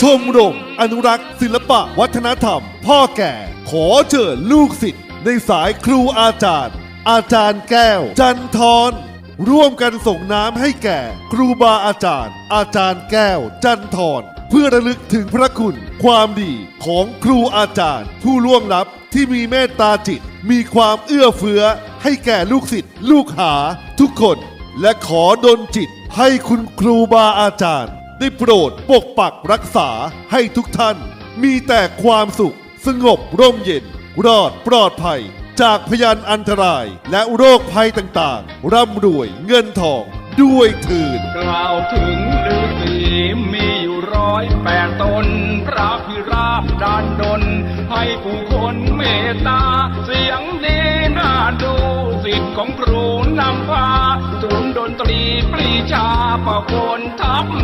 ชมรมอนุรักษ์ ศิลปะ วัฒนธรรม พ่อแก่ ขอเชิญลูกศิษย์ในสายครูอาจารย์ อาจารย์แก้ว จันทรร่วมกันส่งน้ำให้แก่ ครูบาอาจารย์ อาจารย์แก้ว จันทรเพื่อระลึกถึงพระคุณ ความดีของครูอาจารย์ ผู้ล่วงลับที่มีเมตตาจิต มีความเอื้อเฟื้อ ให้แก่ลูกศิษย์ลูกหาทุกคน และขอดลจิตให้คุณครูบาอาจารย์ ได้โปรดปกปักรักษาให้ทุกท่าน มีแต่ความสุข สงบร่มเย็น รอดปลอดภัย จากพยานอันตราย และโรคภัยต่างๆ ร่ำรวยเงินทองด้วยเถิดกล่าวถึงฤาษีมีอยู่ร้อยแปดตน พระพิราบดานดน ให้ผู้คนเมตตา เสียงดีน่าดูสิทธิ์ของครูนำพาจุนดนตรีปรีชาประโคนทับใจ